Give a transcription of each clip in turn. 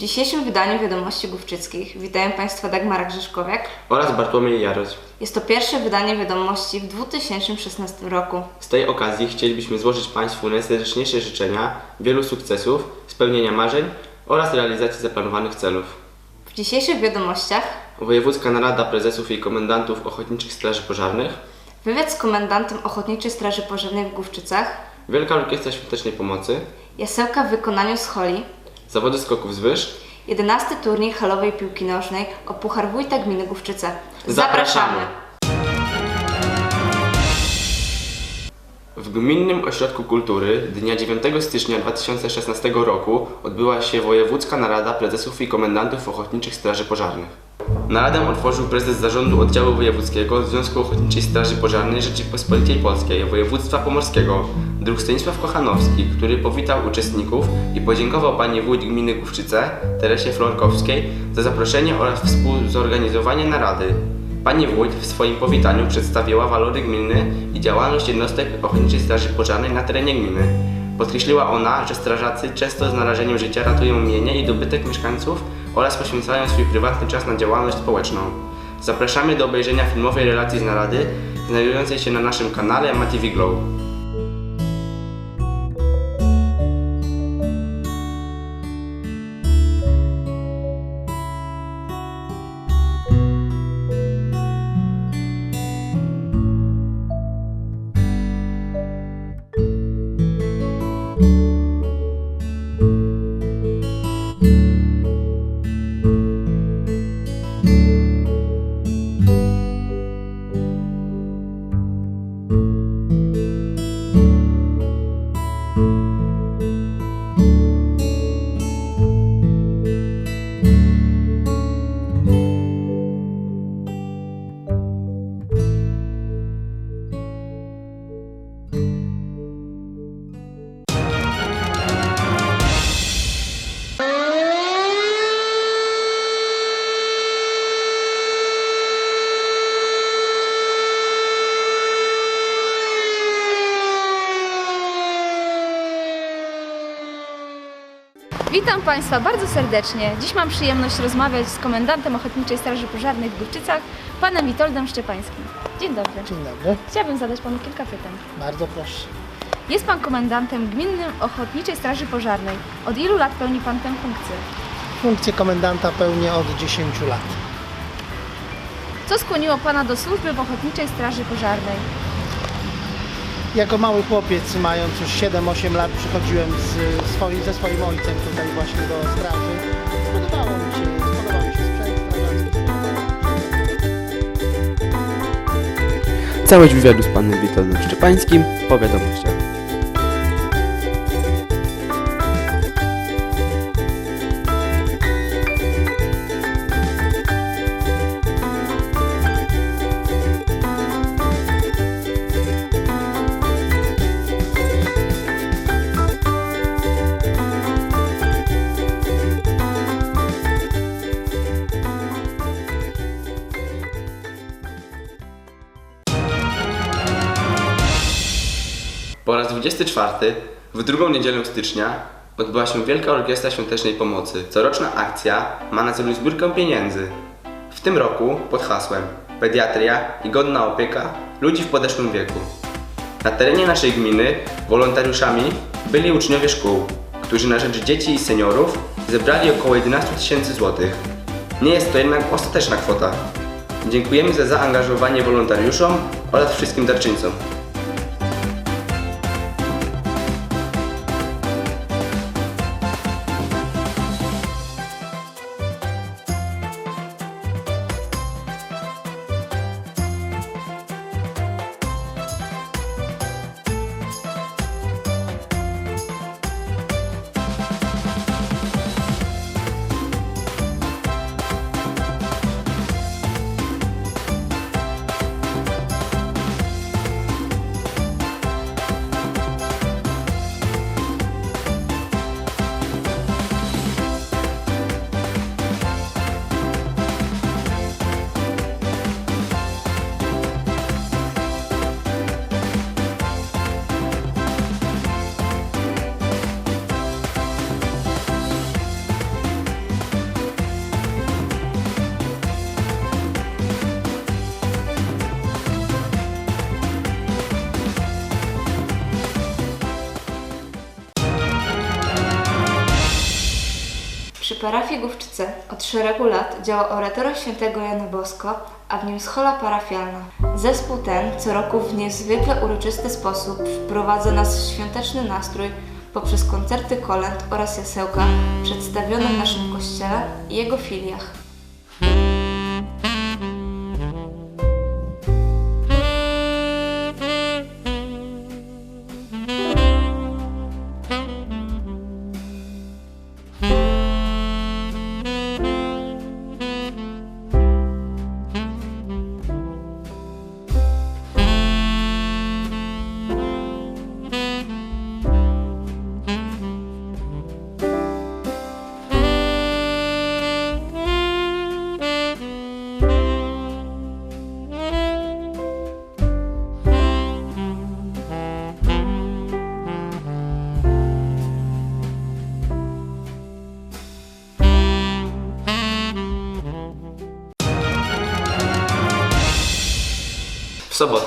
W dzisiejszym wydaniu Wiadomości Główczyckich witają Państwa Dagmara Grzeszkowiak. oraz Bartłomiej Jarosz. Jest to pierwsze wydanie Wiadomości w 2016 roku. Z tej okazji chcielibyśmy złożyć Państwu najserdeczniejsze życzenia, wielu sukcesów, spełnienia marzeń oraz realizacji zaplanowanych celów. W dzisiejszych wiadomościach Wojewódzka Narada Prezesów i Komendantów Ochotniczych Straży Pożarnych, wywiad z komendantem Ochotniczej Straży Pożarnej w Główczycach, Wielka Orkiestra Świątecznej Pomocy, jasełka w wykonaniu z holi, zawody skoków z wyż. 11 turniej halowej piłki nożnej o Puchar Wójta Gminy Główczyce. Zapraszamy! W Gminnym Ośrodku Kultury dnia 9 stycznia 2016 roku odbyła się Wojewódzka Narada Prezesów i Komendantów Ochotniczych Straży Pożarnych. Naradę otworzył prezes Zarządu Oddziału Wojewódzkiego Związku Ochotniczej Straży Pożarnej Rzeczypospolitej Polskiej Województwa Pomorskiego, druk Stanisław Kochanowski, który powitał uczestników i podziękował pani wójt gminy Główczyce, Teresie Florkowskiej, za zaproszenie oraz współzorganizowanie narady. Pani wójt w swoim powitaniu przedstawiła walory gminy i działalność jednostek Ochotniczej Straży Pożarnej na terenie gminy. Podkreśliła ona, że strażacy często z narażeniem życia ratują mienie i dobytek mieszkańców oraz poświęcają swój prywatny czas na działalność społeczną. Zapraszamy do obejrzenia filmowej relacji z narady, znajdującej się na naszym kanale MaTV Glow. Państwa bardzo serdecznie. Dziś mam przyjemność rozmawiać z komendantem Ochotniczej Straży Pożarnej w Główczycach, panem Witoldem Szczepańskim. Dzień dobry. Dzień dobry, Chciałabym zadać panu kilka pytań. bardzo proszę. Jest pan komendantem Gminnym Ochotniczej Straży Pożarnej. Od ilu lat pełni pan tę funkcję? Funkcję komendanta pełnię od 10 lat. Co skłoniło pana do służby w Ochotniczej Straży Pożarnej? Jako mały chłopiec, mając już 7-8 lat, przychodziłem z swoim, ze swoim ojcem tutaj właśnie do straży. Spodobało mi się, spodobał mi się sprzęt strażacki. Całość wywiadu z panem Witoldem Szczepańskim po wiadomościach. 24 w drugą niedzielę stycznia odbyła się Wielka Orkiestra Świątecznej Pomocy. Coroczna akcja ma na celu zbiórkę pieniędzy. W tym roku pod hasłem Pediatria i godna opieka ludzi w podeszłym wieku. Na terenie naszej gminy wolontariuszami byli uczniowie szkół, którzy na rzecz dzieci i seniorów zebrali około 11 tysięcy złotych. Nie jest to jednak ostateczna kwota. Dziękujemy za zaangażowanie wolontariuszom oraz wszystkim darczyńcom. Przy parafii Główczyce od szeregu lat działa oratorium świętego Jana Bosko, a w nim schola parafialna. Zespół ten co roku w niezwykle uroczysty sposób wprowadza nas w świąteczny nastrój poprzez koncerty kolęd oraz jasełka przedstawione w naszym kościele i jego filiach.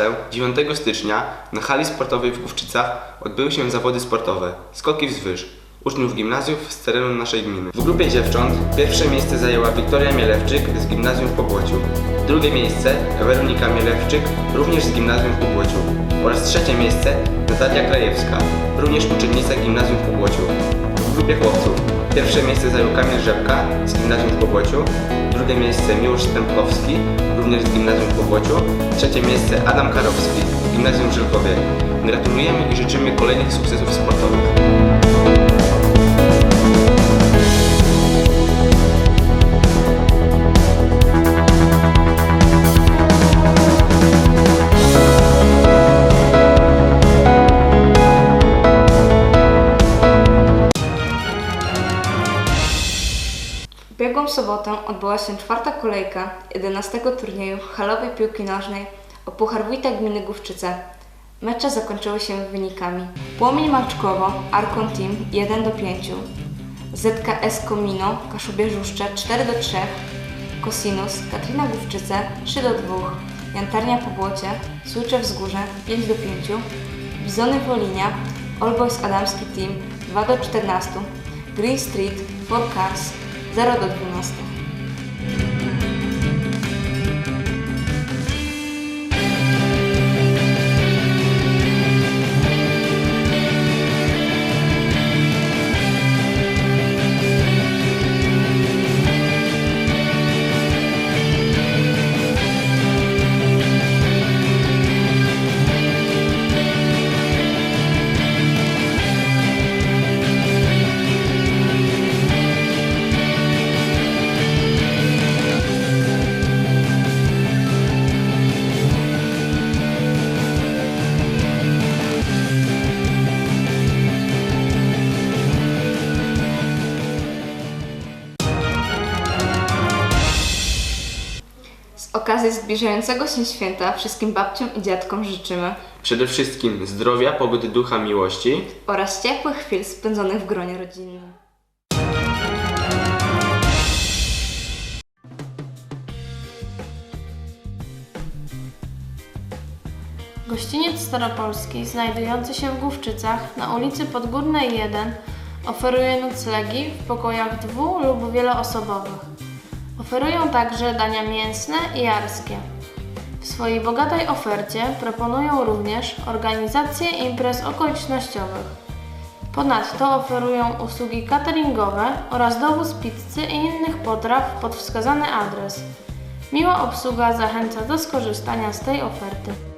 Sobotę, 9 stycznia, na hali sportowej w Główczycach odbyły się zawody sportowe Skoki wzwyż uczniów gimnazjów z terenu naszej gminy. W grupie dziewcząt pierwsze miejsce zajęła Wiktoria Mielewczyk z gimnazjum w Pobłociu. Drugie miejsce Weronika Mielewczyk, również z gimnazjum w Pobłociu. Oraz trzecie miejsce Natalia Krajewska, również uczennica gimnazjum w Pobłociu. Pierwsze miejsce zajął Kamil Rzepka z gimnazjum w Pobłociu, drugie miejsce Miłosz Stępkowski, również z gimnazjum w Pobłociu, trzecie miejsce Adam Karowski gimnazjum w Żylkowie. Gratulujemy i życzymy kolejnych sukcesów sportowych. Ubiegłą sobotę odbyła się czwarta kolejka 11 turnieju halowej piłki nożnej o Puchar Wójta Gminy Główczyce. Mecze zakończyły się wynikami. Płomień Maczkowo, Arkon Team 1 do 5, ZKS Komino, Kaszubie Żuszcze 4 do 3, Kosinus, Katrina Główczyce 3 do 2, Jantarnia Pobłocie, Słucze Wzgórze 5 do 5, Bizony Wolinia, All Adamski Team 2 do 14, Green Street, Four Cars 0 do Z okazji zbliżającego się święta wszystkim babciom i dziadkom życzymy Przede wszystkim zdrowia, pogody ducha, miłości. oraz ciepłych chwil spędzonych w gronie rodzinnym. Gościniec Staropolski, znajdujący się w Główczycach na ulicy Podgórnej 1, oferuje noclegi w pokojach dwu- lub wieloosobowych. Oferują także dania mięsne i jarskie. W swojej bogatej ofercie proponują również organizację imprez okolicznościowych. Ponadto oferują usługi cateringowe oraz dowóz pizzy i innych potraw pod wskazany adres. Miła obsługa zachęca do skorzystania z tej oferty.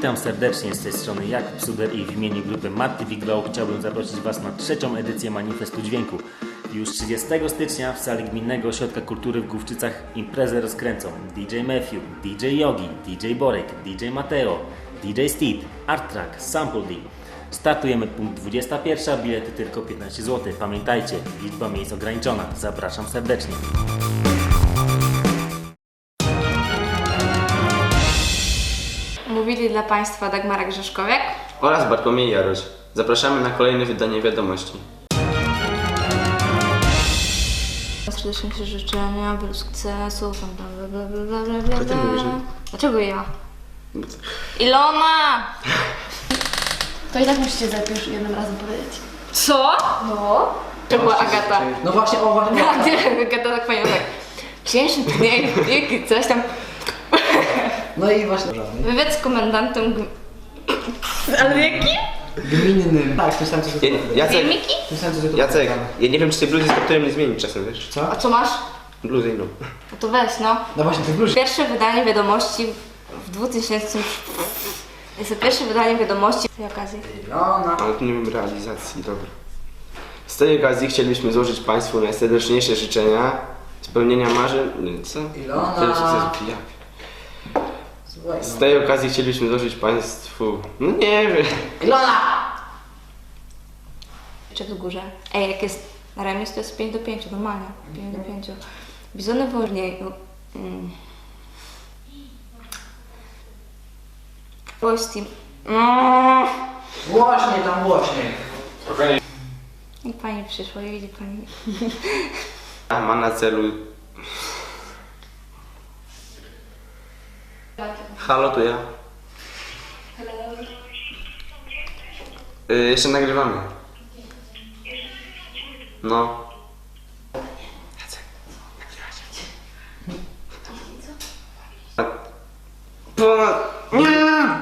Witam serdecznie z tej strony Jakub Suder i w imieniu grupy Matty Wiglow chciałbym zaprosić Was na trzecią edycję Manifestu Dźwięku. Już 30 stycznia w sali Gminnego Ośrodka Kultury w Główczycach imprezę rozkręcą DJ Matthew, DJ Yogi, DJ Borek, DJ Mateo, DJ Steed, Art Track, Sample D. Startujemy punkt 21, bilety tylko 15 zł. Pamiętajcie, liczba miejsc ograniczona. Zapraszam serdecznie. Mówili dla Państwa Dagmara Grzeszkowiak. Oraz Bartłomiej Jaroś. Zapraszamy na kolejne wydanie wiadomości. Serdecznie się życzenia, wielu sukcesów, bla bla bla bla bla bla Co ty bla. mówisz? Dlaczego ja? Ilona! To i tak musicie najpierw jednym razem powiedzieć. Co? No. To była Agata. No właśnie, o właśnie. Agata tak panią tak. Dnie, wielki coś tam. No i właśnie. Żadnej. Wywiad z komendantem gm... Ale jaki? Gminnym. Tak, tym samym co Ja- Jacek, Filmiki? Tym samym co Jacek, ja nie wiem czy tej bluzy z kapturem nie zmienić czasem, wiesz? Co? A co masz? Bluzę inną. No to weź no. No właśnie, ty bluzie. Pierwsze wydanie wiadomości w 2000... Jest to pierwsze wydanie wiadomości z tej okazji. Ilona. Ale tu nie wiem realizacji, dobra. Z tej okazji chcielibyśmy złożyć Państwu najserdeczniejsze życzenia spełnienia marzeń... nie, Co? Ilona. Tyle? Słuchaj, Z tej okazji chcielibyśmy złożyć Państwu... No nie wiem. Ilona! Czy w górze? Ej, jak jest remis, to jest 5 do 5, normalnie. 5 do 5. Bizony wolniej. Mm. Voice team. Mm. Głośniej tam, głośniej. I pani przyszła, i widzi pani. Ma na celu... Halo, to ja. Y, jeszcze nagrywamy. No. Jacek, nagrywacie. A- Ponad... Nie!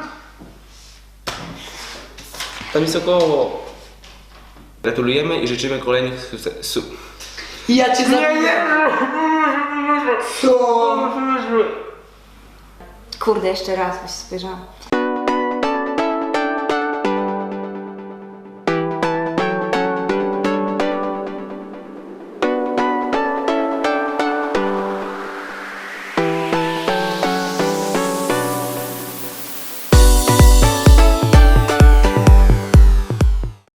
Tam jest około... Gratulujemy i życzymy kolejnych sukcesów. Ja cię zabiję. Co? Kurde, jeszcze raz, bo się spojrzałam.